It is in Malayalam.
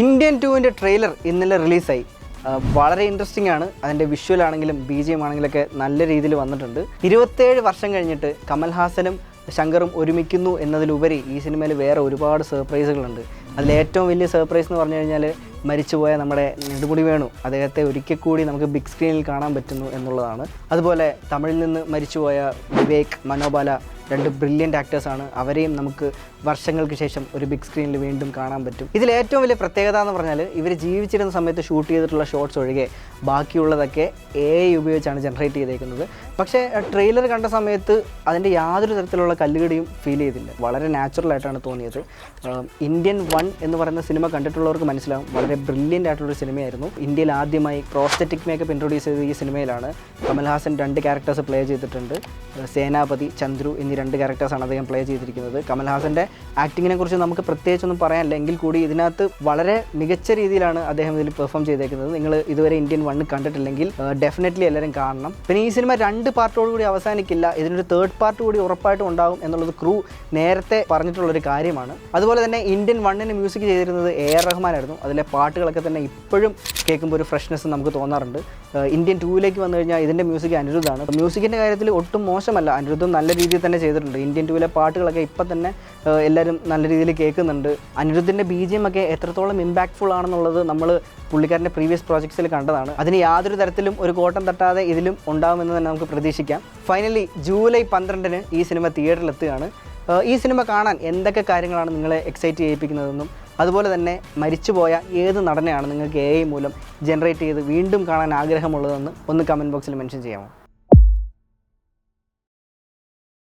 ഇന്ത്യൻ ടൂവിന്റെ ട്രെയിലർ ഇന്നലെ റിലീസായി. വളരെ ഇൻട്രസ്റ്റിംഗ് ആണ്. അതിന്റെ വിഷ്വൽ ആണെങ്കിലും ബി ജി എം ആണെങ്കിലൊക്കെ നല്ല രീതിയിൽ വന്നിട്ടുണ്ട്. ഇരുപത്തേഴ് വർഷം കഴിഞ്ഞിട്ട് കമൽഹാസനും ശങ്കറും ഒരുമിക്കുന്നു എന്നതിലുപരി ഈ സിനിമയിൽ വേറെ ഒരുപാട് സർപ്രൈസുകളുണ്ട് അതിൽ ഏറ്റവും വലിയ സർപ്രൈസ് എന്ന് പറഞ്ഞു കഴിഞ്ഞാൽ മരിച്ചുപോയ നമ്മുടെ നെടുമുടി വേണു. അദ്ദേഹത്തെ ഒരിക്കൽ കൂടി നമുക്ക് ബിഗ് സ്ക്രീനിൽ കാണാൻ പറ്റുന്നു എന്നുള്ളതാണ്. അതുപോലെ തമിഴിൽ നിന്ന് മരിച്ചുപോയ വിവേക് മനോബാല രണ്ട് ബ്രില്യന്റ് ആക്ടേഴ്സാണ് അവരെയും നമുക്ക് വർഷങ്ങൾക്ക് ശേഷം ഒരു ബിഗ് സ്ക്രീനിൽ വീണ്ടും കാണാൻ പറ്റും. ഇതിൽ ഏറ്റവും വലിയ പ്രത്യേകത എന്ന് പറഞ്ഞാൽ ഇവർ ജീവിച്ചിരുന്ന സമയത്ത് ഷൂട്ട് ചെയ്തിട്ടുള്ള ഷോട്ട്സ് ഒഴികെ ബാക്കിയുള്ളതൊക്കെ എ ഐ ഉപയോഗിച്ചാണ് ജനറേറ്റ് ചെയ്തേക്കുന്നത്. പക്ഷേ ട്രെയിലർ കണ്ട സമയത്ത് അതിന്റെ യാതൊരു തരത്തിലുള്ള കല്ലുകടിയും ഫീൽ ചെയ്തില്ല. വളരെ നാച്ചുറൽ ആയിട്ടാണ് തോന്നിയത്. ഇന്ത്യൻ വൺ എന്ന് പറയുന്ന സിനിമ കണ്ടിട്ടുള്ളവർക്ക് മനസ്സിലാവും. വളരെ ബ്രില്യന്റ് ആയിട്ടുള്ളൊരു സിനിമയായിരുന്നു ഇന്ത്യയിൽ ആദ്യമായി പ്രോസ്തറ്റിക് മേക്കപ്പ് ഇൻട്രൊഡ്യൂസ് ചെയ്ത ഈ സിനിമയിലാണ് കമൽഹാസൻ രണ്ട് ക്യാരക്ടേഴ്സ് പ്ലേ ചെയ്തിട്ടുണ്ട്. സേനാപതി ചന്ദ്രു എന്നീ രണ്ട് ക്യാരക്ടേഴ്സാണ് അദ്ദേഹം പ്ലേ ചെയ്തിരിക്കുന്നത്. കമൽഹാസന്റെ ആക്ടിങ്ങിനെ കുറിച്ച് നമുക്ക് പ്രത്യേകിച്ചൊന്നും പറയാനില്ല. എങ്കിൽ കൂടി ഇതിനകത്ത് വളരെ മികച്ച രീതിയിലാണ് അദ്ദേഹം ഇതിൽ പെർഫോം ചെയ്തേക്കുന്നത്. നിങ്ങൾ ഇതുവരെ ഇന്ത്യൻ വണ്ണ് കണ്ടിട്ടില്ലെങ്കിൽ ഡെഫിനറ്റ്ലി എല്ലാവരും കാണണം. പിന്നെ ഈ സിനിമ രണ്ട് പാർട്ടോട് കൂടി അവസാനിക്കില്ല. ഇതിനൊരു തേർഡ് പാർട്ട് കൂടി ഉറപ്പായിട്ടും ഉണ്ടാകും എന്നുള്ളത് ക്രൂ നേരത്തെ പറഞ്ഞിട്ടുള്ളൊരു കാര്യമാണ്. അതുപോലെ തന്നെ ഇന്ത്യൻ വണ്ണിന് മ്യൂസിക് ചെയ്തിരുന്നത് എ ആർ റഹ്മാനായിരുന്നു അതിലെ പാട്ടുകളൊക്കെ തന്നെ ഇപ്പോഴും കേൾക്കുമ്പോൾ ഒരു ഫ്രഷ്നെസ് നമുക്ക് തോന്നാറുണ്ട്. ഇന്ത്യൻ ടൂവിലേക്ക് വന്നു കഴിഞ്ഞാൽ ഇതിന്റെ മ്യൂസിക് അനിരുദ്ധാണ് മ്യൂസിക്കിന്റെ കാര്യത്തിൽ ഒട്ടും മോശമല്ല. അനിരുദ്ധം നല്ല രീതിയിൽ തന്നെ ചെയ്തിട്ടുണ്ട്. ഇന്ത്യൻ ടൂവിലെ പാട്ടുകളൊക്കെ ഇപ്പം തന്നെ എല്ലാവരും നല്ല രീതിയിൽ കേൾക്കുന്നുണ്ട്. അനിരുദ്ധിന്റെ ബി ജി എം ഒക്കെ എത്രത്തോളം ഇമ്പാക്ട്ഫുൾ ആണെന്നുള്ളത് നമ്മൾ പുള്ളിക്കാരന്റെ പ്രീവിയസ് പ്രോജക്ട്സിൽ കണ്ടതാണ്. അതിന് യാതൊരു തരത്തിലും ഒരു കോട്ടം തട്ടാതെ ഇതിലും ഉണ്ടാകുമെന്ന് തന്നെ നമുക്ക് പ്രതീക്ഷിക്കാം. ഫൈനലി ജൂലൈ പന്ത്രണ്ടിന് ഈ സിനിമ തിയേറ്ററിൽ എത്തുകയാണ്. ഈ സിനിമ കാണാൻ എന്തൊക്കെ കാര്യങ്ങളാണ് നിങ്ങളെ എക്സൈറ്റ് ചെയ്യിപ്പിക്കുന്നതെന്നും അതുപോലെ തന്നെ മരിച്ചുപോയ ഏത് നടനെയാണ് നിങ്ങൾക്ക് എ മൂലം ജനറേറ്റ് ചെയ്ത് വീണ്ടും കാണാൻ ആഗ്രഹമുള്ളതെന്ന് ഒന്ന് കമന്റ് ബോക്സിൽ മെൻഷൻ ചെയ്യാമോ?